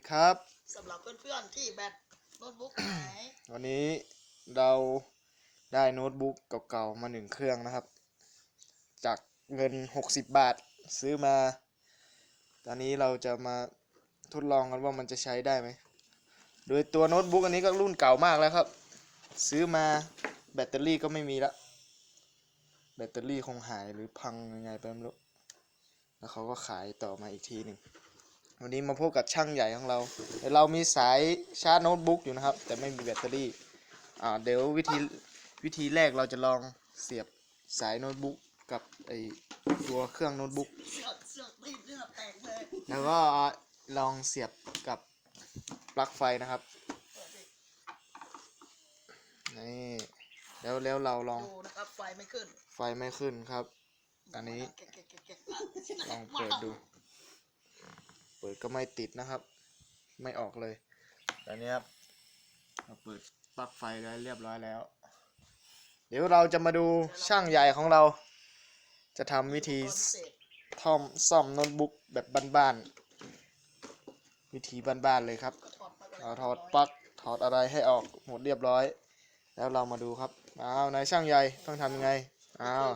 ดีครับสำหรับเพื่อนๆที่แบตโน้ตบุ๊กหายวันนี้เราได้โน้ตบุ๊กเก่าๆมาหนึ่งเครื่องนะครับ จากเงิน 60 บาทซื้อมา ตอนนี้เราจะมาทดลองกันว่ามันจะใช้ได้ไหม โดยตัวโน้ตบุ๊กอันนี้ก็รุ่นเก่ามากแล้วครับ ซื้อมาแบตเตอรี่ก็ไม่มีละแบตเตอรี่คงหายหรือพังยังไงไปไม่รู้แล้วเขาก็ขายต่อมาอีกทีหนึ่ง วันนี้มาพบกับช่างใหญ่ของเราเดี๋ยวเรามีสายชาร์จโน้ตบุ๊กอยู่นะครับ แต่ไม่มีแบตเตอรี่อ่าเดี๋ยววิธีวิธีแรกเราจะลองเสียบสายโน้ตบุ๊กกับไอตัวเครื่องโน้ตบุ๊กเสือกเสือกรีบเลือดแตกเลยแล้วก็ลองเสียบกับปลั๊กไฟนะครับเปิดดินี่แล้วแล้วเราลองดูนะครับไฟไม่ขึ้นไฟไม่ขึ้นครับ อันนี้แกะแกะแกะแกะลองเปิดดู เปิดก็ไม่ติดนะครับ ไม่ออกเลยตอนนี้ครับเราเปิดปลั๊กไฟได้เรียบร้อยแล้ว เดี๋ยวเราจะมาดูช่างใหญ่ของเรา จะทำวิธีทอมซ่อมโน้ตบุ๊กแบบบ้านๆวิธีบ้านๆเลยครับเราถอดปลั๊กถอดอะไรให้ออกหมดเรียบร้อย แล้วเรามาดูครับอ้าวนายช่างใหญ่ต้องทำยังไงอ้าว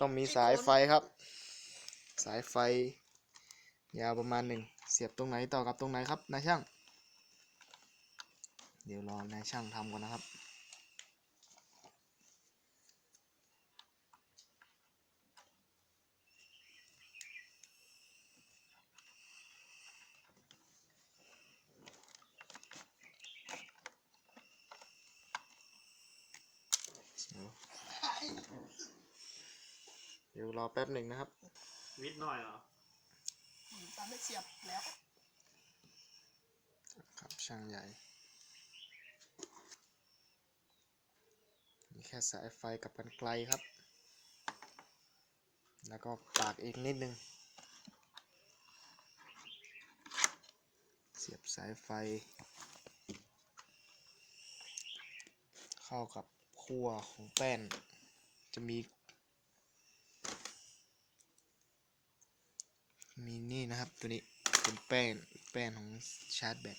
ต้องมีสายไฟครับ สายไฟ ยาวประมาณหนึ่งเสียบตรงไหนต่อกับตรงไหนครับนายช่าง เดี๋ยวรอนายช่างทำก่อนนะครับเดี๋ยวรอแป๊บหนึ่งนะครับ วิทย์หน่อยเหรอ ตามไม่เสียบแล้วครับช่างใหญ่ มีแค่สายไฟกับกันไกลครับ แล้วก็ปากอีกนิดนึง เสียบสายไฟ เข้ากับขั้วของแป้น จะมี มีนี่นะครับตัวนี้เป็นแป้นแป้นของชาร์จแบต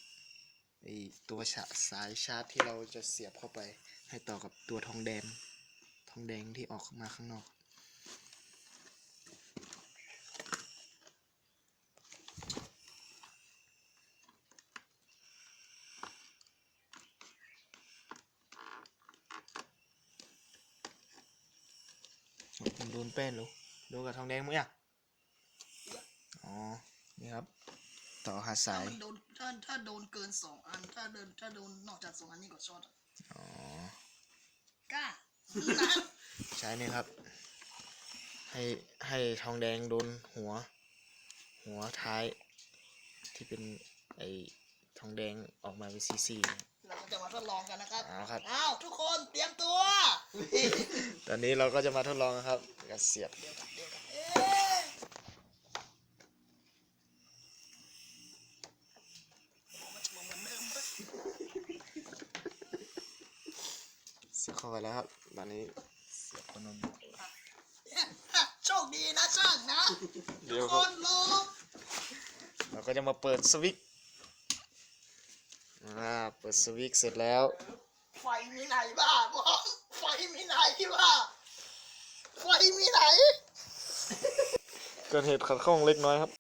ไอตัวสายชาร์จที่เราจะเสียบเข้าไป ให้ต่อกับตัวทองแดงทองแดงที่ออกมาข้างนอกผมโดนแป้นหรอโดนกับทองแดงมั้ยอะ อ๋อ นี่ครับ ต่อหาถ้าสาย มันโดนถ้าถ้าโดนเกินสองอัน ถ้าเดินถ้าโดนนอกจากสองอันนี้ก็ช็อตอะอ๋อ กล้านะใช้นี่ครับ ให้ให้ทองแดงโดนหัว หัวท้าย ที่เป็นไอทองแดงออกมาเป็นซีซี เราก็จะมาทดลองกันนะครับเอาครับ อ้าวทุกคนเตรียมตัว ตอนนี้เราก็จะมาทดลองนะครับกับเสียบ เดี๋ยวกันเดี๋ยวกันเอ๊ะมันจะมาเหมือนเดิมเว้ย เสียบเข้าไปแล้วครับตอนนี้เสียบพนมโชคดีนะช่างนะเดี๋ยวคครับนรอเราก็จะมาเปิดสวิตช์อ่าเปิดสวิตช์เสร็จแล้ว ไฟมีไหนบ้าบอกไฟมีไหนบ้าไฟมีไหน เกิดเหตุขัดข้องเล็กน้อยครับ